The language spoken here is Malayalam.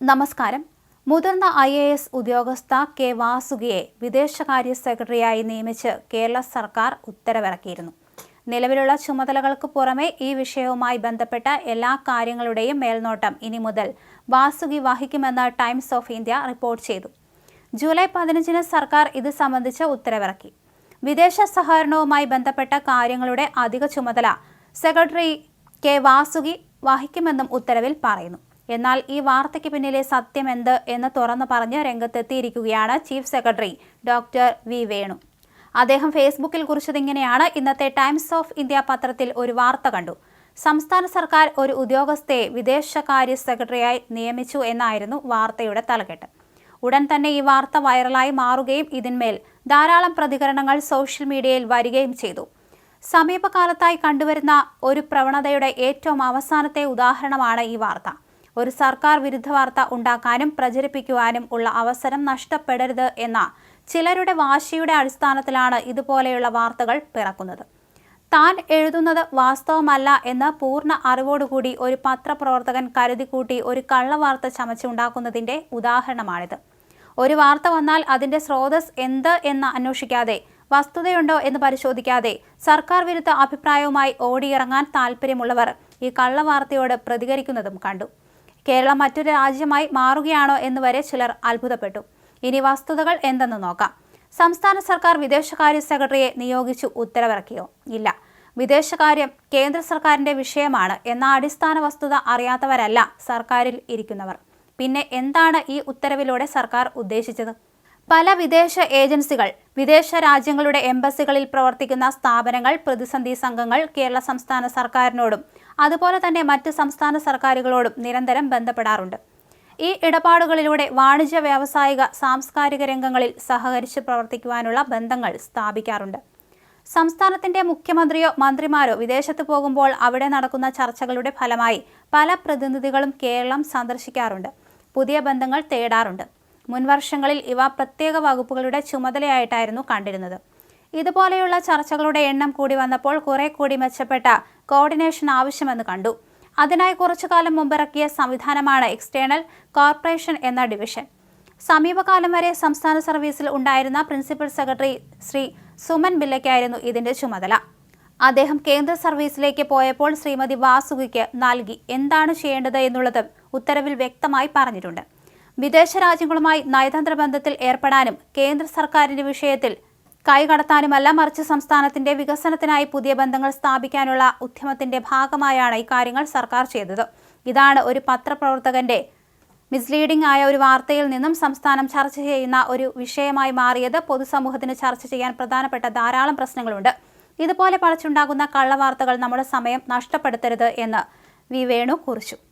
നമസ്കാരം. മുതിർന്ന ഐ എ എസ് ഉദ്യോഗസ്ഥ കെ വാസുകിയെ വിദേശകാര്യ സെക്രട്ടറിയായി നിയമിച്ച് കേരള സർക്കാർ ഉത്തരവിറക്കിയിരുന്നു. നിലവിലുള്ള ചുമതലകൾക്ക് പുറമെ ഈ വിഷയവുമായി ബന്ധപ്പെട്ട എല്ലാ കാര്യങ്ങളുടെയും മേൽനോട്ടം ഇനി മുതൽ വാസുകി വഹിക്കുമെന്ന് ടൈംസ് ഓഫ് ഇന്ത്യ റിപ്പോർട്ട് ചെയ്തു. ജൂലൈ പതിനഞ്ചിന് സർക്കാർ ഇത് സംബന്ധിച്ച് ഉത്തരവിറക്കി. വിദേശ സഹകരണവുമായി ബന്ധപ്പെട്ട കാര്യങ്ങളുടെ അധിക ചുമതല സെക്രട്ടറി കെ വാസുകി വഹിക്കുമെന്നും ഉത്തരവിൽ പറയുന്നു. എന്നാൽ ഈ വാർത്തയ്ക്ക് പിന്നിലെ സത്യം എന്ത് എന്ന് തുറന്നു പറഞ്ഞ് രംഗത്തെത്തിയിരിക്കുകയാണ് chief secretary doctor V Venu. അദ്ദേഹം ഫേസ്ബുക്കിൽ കുറിച്ചതിങ്ങനെയാണ് ഇന്നത്തെ ടൈംസ് ഓഫ് ഇന്ത്യ പത്രത്തിൽ ഒരു വാർത്ത കണ്ടു. സംസ്ഥാന സർക്കാർ ഒരു ഉദ്യോഗസ്ഥയെ വിദേശകാര്യ സെക്രട്ടറിയായി നിയമിച്ചു എന്നായിരുന്നു വാർത്തയുടെ തലക്കെട്ട്. ഉടൻ തന്നെ ഈ വാർത്ത വൈറലായി മാറുകയും ഇതിന്മേൽ ധാരാളം പ്രതികരണങ്ങൾ സോഷ്യൽ മീഡിയയിൽ വരികയും ചെയ്തു. സമീപകാലത്തായി കണ്ടുവരുന്ന ഒരു പ്രവണതയുടെ ഏറ്റവും അവസാനത്തെ ഉദാഹരണമാണ് ഈ വാർത്ത. ഒരു സർക്കാർ വിരുദ്ധ വാർത്ത ഉണ്ടാക്കാനും പ്രചരിപ്പിക്കുവാനും ഉള്ള അവസരം നഷ്ടപ്പെടരുത് എന്ന ചിലരുടെ വാശിയുടെ അടിസ്ഥാനത്തിലാണ് ഇതുപോലെയുള്ള വാർത്തകൾ പിറക്കുന്നത്. താൻ എഴുതുന്നത് വാസ്തവമല്ല എന്ന് പൂർണ അറിവോടുകൂടി ഒരു പത്രപ്രവർത്തകൻ കരുതിക്കൂട്ടി ഒരു കള്ളവാർത്ത ചമച്ചുണ്ടാക്കുന്നതിന്റെ ഉദാഹരണമാണിത്. ഒരു വാർത്ത വന്നാൽ അതിന്റെ സ്രോതസ് എന്ത് എന്ന് അന്വേഷിക്കാതെ വസ്തുതയുണ്ടോ എന്ന് പരിശോധിക്കാതെ സർക്കാർ വിരുദ്ധ അഭിപ്രായവുമായി ഓടിയിറങ്ങാൻ താല്പര്യമുള്ളവർ ഈ കള്ളവാർത്തയോട് പ്രതികരിക്കുന്നതും കണ്ടു. കേരളം മറ്റൊരു രാജ്യമായി മാറുകയാണോ എന്ന് വരെ ചിലർ അത്ഭുതപ്പെട്ടു. ഇനി വസ്തുതകൾ എന്തെന്ന് നോക്കാം. സംസ്ഥാന സർക്കാർ വിദേശകാര്യ സെക്രട്ടറിയെ നിയോഗിച്ചു ഉത്തരവിറക്കിയോ? ഇല്ല. വിദേശകാര്യം കേന്ദ്ര സർക്കാരിന്റെ വിഷയമാണ് എന്ന അടിസ്ഥാന വസ്തുത അറിയാത്തവരല്ല സർക്കാരിൽ ഇരിക്കുന്നവർ. പിന്നെ എന്താണ് ഈ ഉത്തരവിലൂടെ സർക്കാർ ഉദ്ദേശിച്ചത്? പല വിദേശ ഏജൻസികൾ വിദേശ രാജ്യങ്ങളുടെ എംബസികളിൽ പ്രവർത്തിക്കുന്ന സ്ഥാപനങ്ങൾ പ്രതിസന്ധി സംഘങ്ങൾ കേരള സംസ്ഥാന സർക്കാരിനോടും അതുപോലെ തന്നെ മറ്റ് സംസ്ഥാന സർക്കാരുകളോടും നിരന്തരം ബന്ധപ്പെടാറുണ്ട്. ഈ ഇടപാടുകളിലൂടെ വാണിജ്യ വ്യാവസായിക സാംസ്കാരിക രംഗങ്ങളിൽ സഹകരിച്ച് പ്രവർത്തിക്കുവാനുള്ള ബന്ധങ്ങൾ സ്ഥാപിക്കാറുണ്ട്. സംസ്ഥാനത്തിന്റെ മുഖ്യമന്ത്രിയോ മന്ത്രിമാരോ വിദേശത്ത് പോകുമ്പോൾ അവിടെ നടക്കുന്ന ചർച്ചകളുടെ ഫലമായി പല പ്രതിനിധികളും കേരളം സന്ദർശിക്കാറുണ്ട്. പുതിയ ബന്ധങ്ങൾ തേടാറുണ്ട്. മുൻവർഷങ്ങളിൽ ഇവ പ്രത്യേക വകുപ്പുകളുടെ ചുമതലയായിട്ടായിരുന്നു കണ്ടിരുന്നത്. ഇതുപോലെയുള്ള ചർച്ചകളുടെ എണ്ണം കൂടി വന്നപ്പോൾ കുറെ കൂടി മെച്ചപ്പെട്ട കോർഡിനേഷൻ ആവശ്യമെന്ന് കണ്ടു. അതിനായി കുറച്ചു കാലം മുമ്പിറക്കിയ സംവിധാനമാണ് എക്സ്റ്റേണൽ കോർപ്പറേഷൻ എന്ന ഡിവിഷൻ. സമീപകാലം വരെ സംസ്ഥാന സർവീസിൽ ഉണ്ടായിരുന്ന പ്രിൻസിപ്പൽ സെക്രട്ടറി ശ്രീ സുമൻ ബില്ലയ്ക്കായിരുന്നു ഇതിന്റെ ചുമതല. അദ്ദേഹം കേന്ദ്ര സർവീസിലേക്ക് പോയപ്പോൾ ശ്രീമതി വാസുകിക്ക് നൽകി. എന്താണ് ചെയ്യേണ്ടത് എന്നുള്ളത് ഉത്തരവിൽ വ്യക്തമായി പറഞ്ഞിട്ടുണ്ട്. വിദേശ രാജ്യങ്ങളുമായി നയതന്ത്ര ബന്ധത്തിൽ ഏർപ്പെടാനും കേന്ദ്ര സർക്കാരിന്റെ വിഷയത്തിൽ കൈകടത്താനുമല്ല മറിച്ച് സംസ്ഥാനത്തിന്റെ വികസനത്തിനായി പുതിയ ബന്ധങ്ങൾ സ്ഥാപിക്കാനുള്ള ഉദ്യമത്തിന്റെ ഭാഗമായാണ് ഇക്കാര്യങ്ങൾ സർക്കാർ ചെയ്തത്. ഇതാണ് ഒരു പത്രപ്രവർത്തകന്റെ മിസ്ലീഡിംഗ് ആയ ഒരു വാർത്തയിൽ നിന്നും സംസ്ഥാനം ചർച്ച ചെയ്യുന്ന ഒരു വിഷയമായി മാറിയത്. പൊതുസമൂഹത്തിന് ചർച്ച ചെയ്യാൻ പ്രധാനപ്പെട്ട ധാരാളം പ്രശ്നങ്ങളുണ്ട്. ഇതുപോലെ പളച്ചുണ്ടാകുന്ന കള്ളവാർത്തകൾ നമ്മുടെ സമയം നഷ്ടപ്പെടുത്തരുത് എന്ന് വി വേണു കുറിച്ചു.